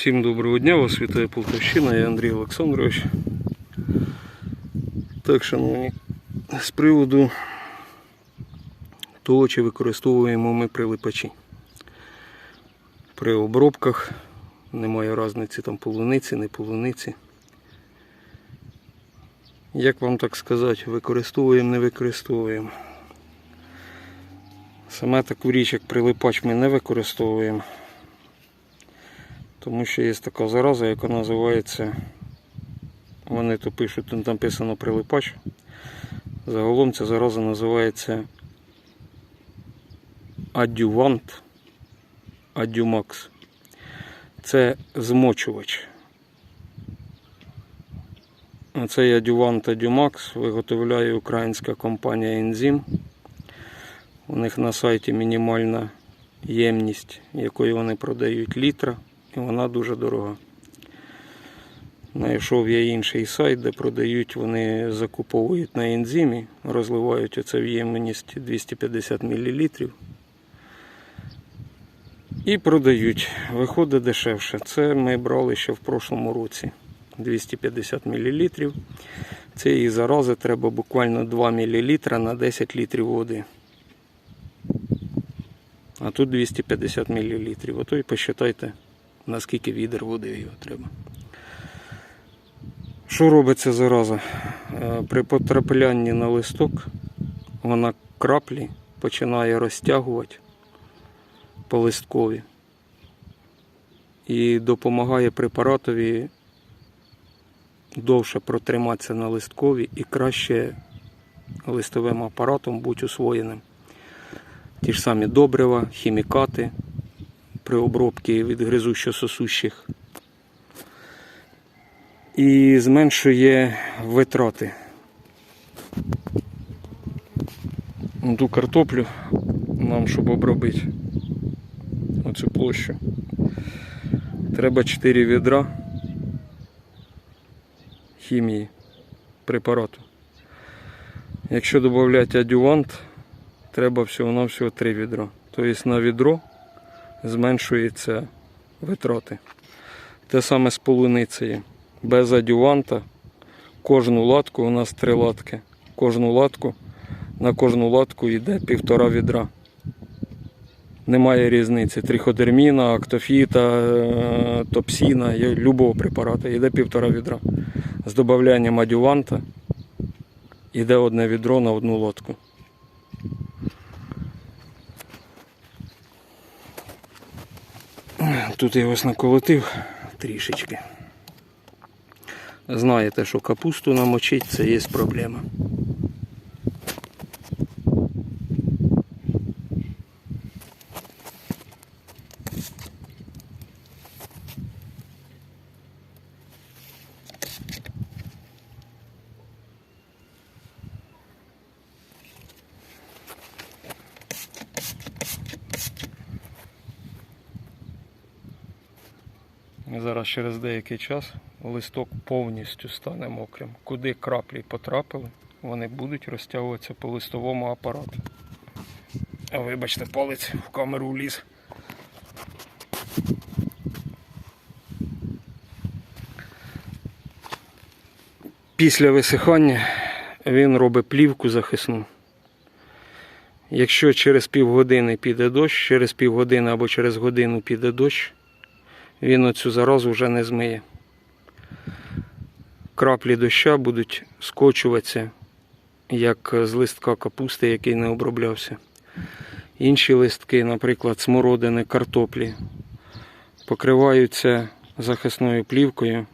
Всім доброго дня, вас вітає Полтавщина, я Андрій Олександрович. Так, шановні, з приводу того, чи використовуємо ми прилипачі. При обробках немає різниці там полуниці, не полуниці. Як вам так сказати, використовуємо, не використовуємо. Саме таку річ, як прилипач, ми не використовуємо. Тому що є така зараза, яка називається, вони то пишуть, тут написано прилипач. Загалом ця зараза називається адювант адюмакс. Це змочувач. Цей адювант адюмакс виготовляє українська компанія Ензім. У них на сайті мінімальна ємність, якої вони продають літра і вона дуже дорога. Знайшов я інший сайт, де продають, вони закуповують на ензимі, розливають оце в ємність 250 мл. І продають. Виходить дешевше. Це ми брали ще в прошлому році 250 мл. Цієї зарази треба буквально 2 мл на 10 літрів води. А тут 250 мл. Ото і посчитайте наскільки відер води його треба. Що робить ця зараза? Е, При потраплянні на листок вона краплі починає розтягувати по листкові і допомагає препаратові довше протриматися на листкові і краще листовим апаратом бути усвоєним. Ті ж самі добрива, хімікати, при обробці від гризущо-сосущих. І зменшує витрати. Ту картоплю нам, щоб обробити оцю площу. Треба 4 відра хімії препарату. Якщо додати адювант, треба всього-навсього 3 відра. Тобто на відро зменшуються витрати. Те саме з полуницею. Без адюванта кожну латку у нас три латки. Кожну латку, на кожну латку йде півтора відра. Немає різниці. Триходерміна, актофіта, е, топсіна, любого препарату йде півтора відра. З додаванням адюванта йде одне відро на одну лодку. Тут я ось наколотив трішечки. Знаєте, що капусту намочити це є проблема. Зараз через деякий час листок повністю стане мокрим. Куди краплі потрапили, вони будуть розтягуватися по листовому апарату. Вибачте, палець в камеру вліз. Після висихання він робить плівку захисну. Якщо через півгодини піде дощ, через півгодини або через годину піде дощ, він оцю заразу вже не змиє. Краплі доща будуть скочуватися, як з листка капусти, який не оброблявся. Інші листки, наприклад, смородини, картоплі, покриваються захисною плівкою,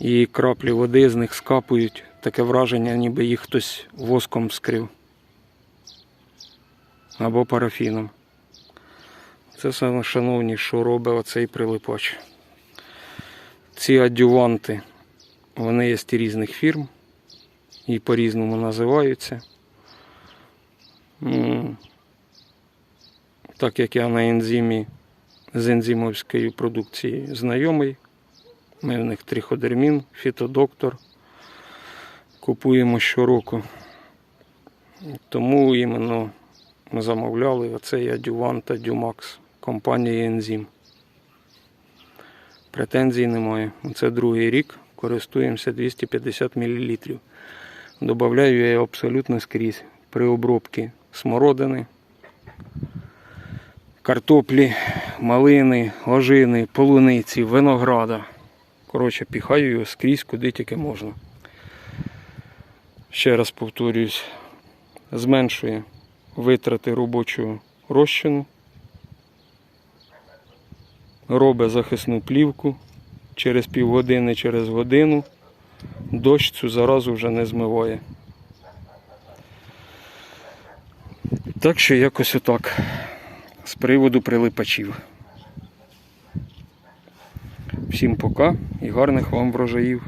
і краплі води з них скапують. Таке враження, ніби їх хтось воском скрив або парафіном. Це саме шановні, що робить оцей прилипач. Ці адюванти, вони є з різних фірм і по-різному називаються. Так як я на ензимі з ензимовською продукцією знайомий, ми в них триходермін, фітодоктор. Купуємо щороку. Тому іменно ми замовляли оцей адювант Адюмакс компанії Ензім. Претензій немає. Це другий рік, користуємося 250 мл. Добавляю я його абсолютно скрізь. При обробці смородини, картоплі, малини, ожини, полуниці, винограда. Коротше, піхаю його скрізь, куди тільки можна. Ще раз повторюсь, зменшує витрати робочого розчину, робить захисну плівку через півгодини, через годину. Дощ цю заразу вже не змиває. Так що якось отак. З приводу прилипачів. Всім пока і гарних вам врожаїв.